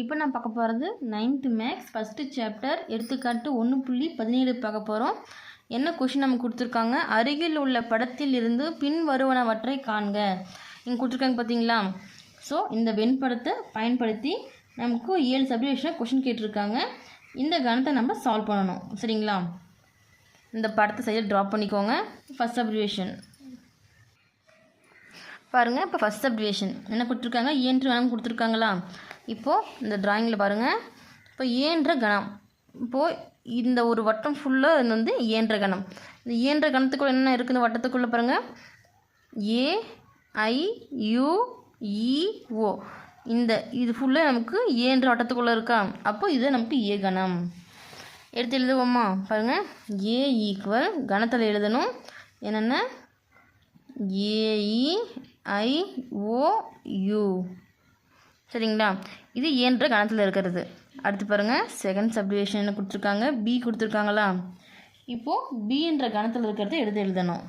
இப்போ நான் பார்க்க போகிறது நைன்த்து மேக்ஸ் ஃபஸ்ட்டு சாப்டர் எடுத்துக்காட்டு ஒன்று புள்ளி பதினேழு பார்க்க போகிறோம். என்ன கொஷின் நமக்கு கொடுத்துருக்காங்க? அருகில் உள்ள படத்தில் இருந்து பின் வருவனவற்றை காண்க. இங்கே கொடுத்துருக்காங்க பார்த்தீங்களா? ஸோ இந்த வெண்படத்தை பயன்படுத்தி நமக்கு ஏழு சப்டிவிஷனாக கொஷின் கேட்டிருக்காங்க. இந்த கணத்தை நம்ம சால்வ் பண்ணணும். சரிங்களா? இந்த படத்தை சைடில் ட்ராப் பண்ணிக்கோங்க. ஃபஸ்ட் சப்டிவிஷன் பாருங்கள் இப்போ ஃபஸ்ட் சப்டிவேஷன் என்ன கொடுத்துருக்காங்க? ஏன்று கணம் கொடுத்துருக்காங்களா? இப்போது இந்த ட்ராயிங்கில் பாருங்கள் இப்போ ஏன்ற கணம். இப்போது இந்த ஒரு வட்டம் ஃபுல்லாக இது வந்து ஏன்ற கணம். இந்த ஏன்ற கணத்துக்குள்ளே என்ன இருக்குது இந்த வட்டத்துக்குள்ளே பாருங்கள் ஏ ஐ யூ இ e, ஓ இந்த இது ஃபுல்லாக நமக்கு ஏன்ற வட்டத்துக்குள்ளே இருக்கா? அப்போ இது நமக்கு ஏ கணம். எடுத்து எழுதுவோமா? பாருங்கள் ஏ ஈக்குவல் கணத்தில் எழுதணும். என்னென்ன? ஏஇ ஐஓயூ சரிங்களா? இது e ஏன்ற கணத்தில் இருக்கிறது. அடுத்து பாருங்கள் செகண்ட் சப்டிவிஷன் என்ன கொடுத்துருக்காங்க? பி கொடுத்துருக்காங்களா? இப்போது பின்ற கணத்தில் இருக்கிறத எடுத்து எழுதணும்.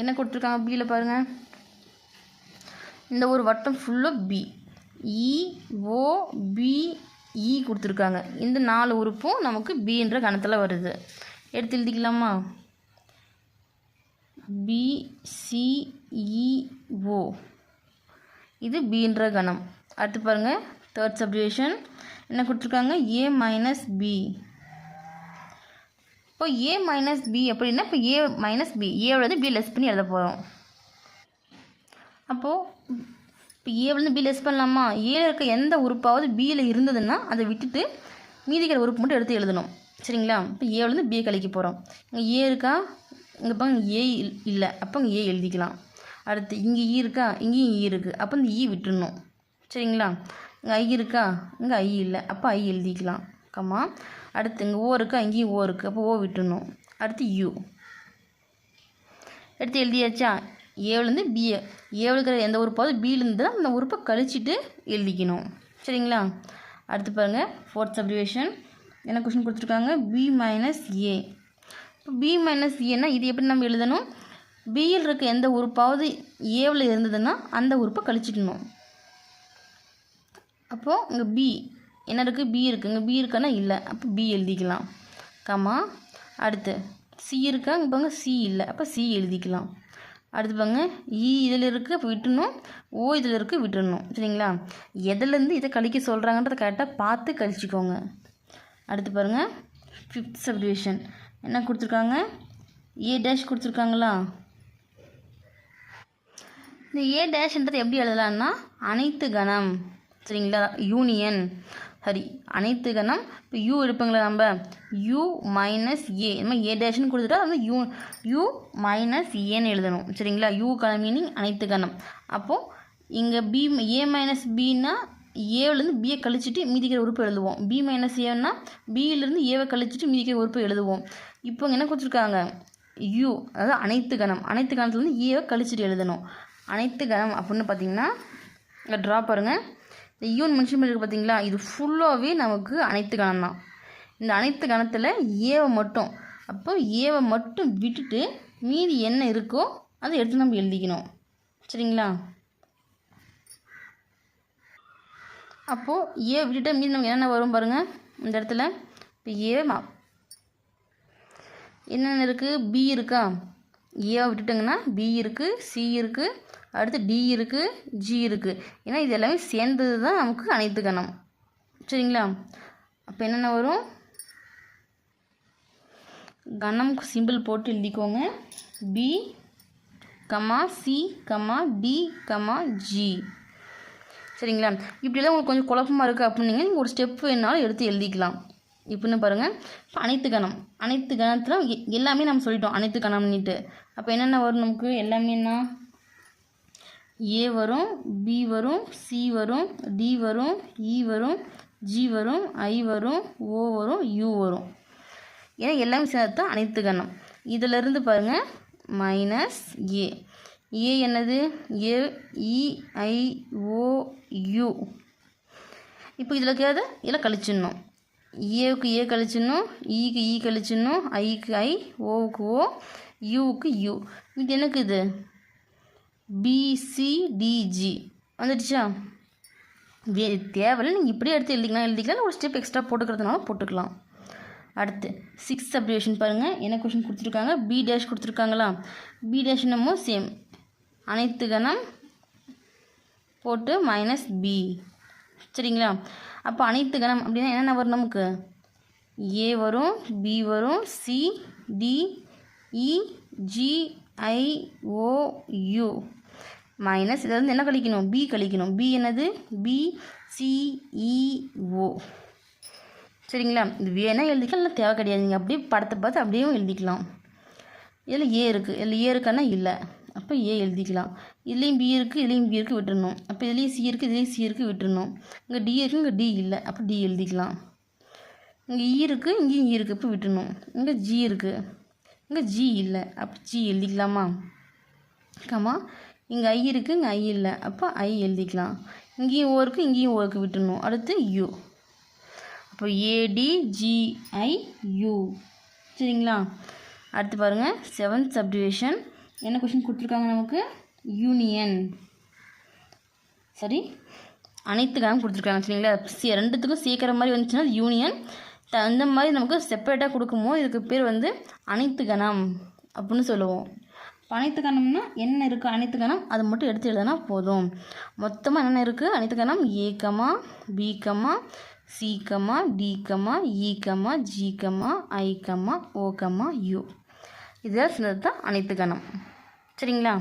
என்ன கொடுத்துருக்காங்க பியில் பாருங்கள் இந்த ஒரு வட்டம் ஃபுல்லாக பி இஓபிஇ கொடுத்துருக்காங்க. இந்த நாலு உறுப்பும் நமக்கு பின்ற கணத்தில் வருது. எடுத்து எழுதிக்கலாமா? பிசிஇஓ e, இது பீன்ற கணம். அடுத்து பாருங்கள் தேர்ட் சப்டிவிஷன் என்ன கொடுத்துருக்காங்க? ஏ மைனஸ் பி இப்போ ஏ மைனஸ் பி அப்படின்னா இப்போ ஏ மைனஸ் பி ஏவிலேருந்து பி லெஸ் பண்ணி எழுத போகிறோம் அப்போது இப்போ ஏவிலேருந்து பி லெஸ் பண்ணலாமா? ஏல இருக்க எந்த உறுப்பாவது பியில் இருந்ததுன்னா அதை விட்டுட்டு மீதிக்கிற உறுப்பு மட்டும் எடுத்து எழுதணும். சரிங்களா? இப்போ ஏவிலேருந்து பி கழிக்க போகிறோம் இங்கே ஏ இருக்கா? இங்கே பாருங்க ஏ இல்லை. அப்போ இங்கே ஏ எழுதிக்கலாம். அடுத்து இங்கே ஈ e இருக்கா? இங்கேயும் e ஈ இருக்குது அப்போ இந்த e ஈ விட்டுடணும் சரிங்களா? இங்கே ஐ இருக்கா? இங்கே ஐ இல்லை. அப்போ ஐ எழுதிக்கலாம். கம்மா. அடுத்து இங்கே ஓ இருக்கா? இங்கேயும் ஓ இருக்குது அப்போ ஓ விட்டுணும் அடுத்து யூ எடுத்து எழுதியாச்சா? ஏவிலேருந்து பிஏ ஏழு இருக்கிற எந்த உறுப்பாவது பியிலேருந்து அந்த உறுப்பை கழிச்சிட்டு எழுதிக்கணும். சரிங்களா? அடுத்து பாருங்கள் ஃபோர்த் சப்ரிவேஷன் என்ன கொஷின் கொடுத்துருக்காங்க? B minus A B minus ஏன்னா இது எப்படி நம்ம எழுதணும்? பியில் இருக்க எந்த உறுப்பாவது ஏவில் இருந்ததுன்னா அந்த உறுப்பை கழிச்சிக்கணும். அப்போது இங்கே பி என்ன இருக்குது பி இருக்குது இங்கே பி இருக்கான்னா இல்லை. அப்போ பி எழுதிக்கலாம். கமா அடுத்து சி இருக்கா? இங்கே பாருங்க சி இல்லை. அப்போ சி எழுதிக்கலாம். அடுத்து பாருங்க இ இதில் இருக்குது அப்போ விட்டுணும் ஓ இதில் இருக்குது விட்டுடணும். சரிங்களா? எதுலேருந்து இதை கழிக்க சொல்கிறாங்கன்றதை கரெக்டாக பார்த்து கழிச்சிக்கோங்க. அடுத்து பாருங்கள் ஃபிஃப்த் சப்டிவிஷன் என்ன கொடுத்துருக்காங்க? ஏ டேஷ் கொடுத்துருக்காங்களா? இந்த ஏ டேஷ்ன்றது எப்படி எழுதலாம்னா அனைத்து கணம் சரிங்களா? யூனியன் சரி அனைத்து கணம். இப்போ யூ எடுப்பங்களா நம்ம. யூ மைனஸ் ஏ இந்த மாதிரி ஏ டேஷ்னு கொடுத்துட்டா வந்து யூ யூ மைனஸ் ஏன்னு எழுதணும். சரிங்களா? யூ கணம் மீனிங் அனைத்து கணம். அப்போது இங்கே பி ஏ மைனஸ் பின்னா ஏவிலேருந்து பியை கழிச்சிட்டு மீதிக்கிற உறுப்பு எழுதுவோம். பி மைனஸ் ஏன்னா பியிலேருந்து ஏவை கழிச்சிட்டு மீதிக்கிற உறுப்பு எழுதுவோம். இப்போ என்ன கொடுத்துருக்காங்க? யூ அதாவது அனைத்து கணம். அனைத்து கணத்துலேருந்து ஏவை கழிச்சிட்டு எழுதணும். அனைத்து கணம் அப்படின்னு பார்த்தீங்கன்னா ட்ரா பாருங்கள் இந்த யூன் மென்ஷன் பண்ணியிருக்கு பார்த்தீங்களா? இது ஃபுல்லாகவே நமக்கு அனைத்து கணம் தான். இந்த அனைத்து கணத்தில் ஏவை மட்டும் அப்போ ஏவை மட்டும் விட்டுட்டு மீதி என்ன இருக்கோ அதை எடுத்து நம்ம எழுதிக்கணும். சரிங்களா? அப்போது ஏ விட்டுட்டு மீதி நமக்கு என்னென்ன வரும் பாருங்கள் இந்த இடத்துல. இப்போ ஏ மா. என்னென்ன இருக்குது பி இருக்கா? ஏ விட்டுட்டுங்கன்னா பி இருக்குது சி இருக்குது அடுத்து டி இருக்குது ஜி இருக்குது ஏன்னா இது எல்லாமே சேர்ந்தது தான் நமக்கு அனைத்து கணம். சரிங்களா? அப்போ என்னென்ன வரும்? கணம் சிம்பிள் போட்டு எழுதிக்கோங்க. B comma C comma D comma G சரிங்களா? இப்படிலாம் உங்களுக்கு கொஞ்சம் குழப்பமாக இருக்குது அப்படின்னீங்க நீங்கள் ஒரு ஸ்டெப் வேணாலும் எடுத்து எழுதிக்கலாம். இப்படின்னு பாருங்கள் இப்போ அனைத்து கணம். அனைத்து கணத்தில் எ- எல்லாமே நம்ம சொல்லிட்டோம். அனைத்து கணம்னுட்டு. அப்போ என்னென்ன வரும் நமக்கு? எல்லாமேனா ஏ வரும் பி வரும் சி வரும் டி வரும் இ வரும் ஜி வரும் ஐ வரும் ஓ வரும் யூ வரும். ஏன்னா எல்லாமே சேர்த்து தான் அனைத்து கணம். இதிலிருந்து பாருங்கள் மைனஸ் ஏ ஏ என்னது? ஏ இஐஓயு இப்போ இதில் இருக்கிறத இதில் கழிச்சிடணும். ஏவுக்கு ஏ கழிச்சிடணும் ஈக்கு ஈ கழிச்சிடணும் ஐக்கு ஐ ஓவுக்கு ஓ யூவுக்கு யூ. இது எனக்கு இது? பிசிடிஜி வந்துடுச்சா? வே தேவையில்லை. நீங்கள் இப்படியே எடுத்து எழுதிக்கலாம். எழுதிக்கலாம். இல்லை ஒரு ஸ்டெப் எக்ஸ்ட்ரா போட்டுக்கிறதுனால போட்டுக்கலாம். அடுத்து சிக்ஸ் அப்ரிவேஷன் பாருங்கள் என்ன கொஷின் கொடுத்துருக்காங்க? பி டேஷ் கொடுத்துருக்காங்களா? பி டேஷ் என்னமோ சேம் அனைத்து கணம் போட்டு மைனஸ் பி சரிங்களா? அப்போ அனைத்து கணம் அப்படின்னா என்னென்ன வரும் நமக்கு? ஏ வரும் பி வரும் C D E G I O U minus இதில் வந்து என்ன கழிக்கணும்? பி கழிக்கணும். பி என்னது? பி சிஇஓ e, சரிங்களா? இது வேணால் எழுதிக்கலாம் இல்லை தேவை கிடையாது நீங்கள் அப்படியே படத்தை பார்த்து அப்படியே எழுதிக்கலாம். இதில் ஏ இருக்குது இதில் ஏ இருக்கான்னா இல்லை. அப்போ ஏ எழுதிக்கலாம். இதுலேயும் பி இருக்குது இதுலேயும் பி இருக்குது விட்டுருணும் அப்போ இதுலேயும் சி இருக்குது இதுலேயும் சி இருக்குது விட்டுருணும் இங்கே டி இருக்குது இங்கே டி இல்லை. அப்போ டி எழுதிக்கலாம். இங்கே இ e இருக்குது இங்கேயும் e இ இருக்குது இப்போ விட்டுணும் இங்கே ஜி இருக்குது இங்கே ஜி இல்லை. அப்போ ஜி எழுதிக்கலாமா? கமா இங்கே ஐ இருக்குது இங்கே ஐ இல்லை. அப்போ ஐ எழுதிக்கலாம். இங்கேயும் ஓ இருக்குது இங்கேயும் ஓ இருக்குது விட்டுணும் அடுத்து யூ அப்போ ஏடிஜிஐயு சரிங்களா? அடுத்து பாருங்கள் செவன்த் சப்டிவிஷன் என்ன கொஷின் கொடுத்துருக்காங்க நமக்கு? யூனியன் சரி. அனைத்து கணம் கொடுத்துருக்காங்க சரிங்களா? சே ரெண்டுத்துக்கும் சேர்க்குற மாதிரி வந்துச்சுன்னா யூனியன் த அந்த மாதிரி நமக்கு செப்பரேட்டாக கொடுக்கும்போது இதுக்கு பேர் வந்து அனைத்து கணம் அப்படின்னு சொல்லுவோம். அனைத்து கணம்னா என்ன இருக்குது அனைத்து கணம் அதை மட்டும் எடுத்து எழுதுனா போதும். மொத்தமாக என்னென்ன இருக்குது அனைத்து கணம் A comma B comma C comma comma C e, G comma D comma I comma U இதெல்லாம் சேர்ந்தது தான் அனைத்து கணம். சரிங்களா?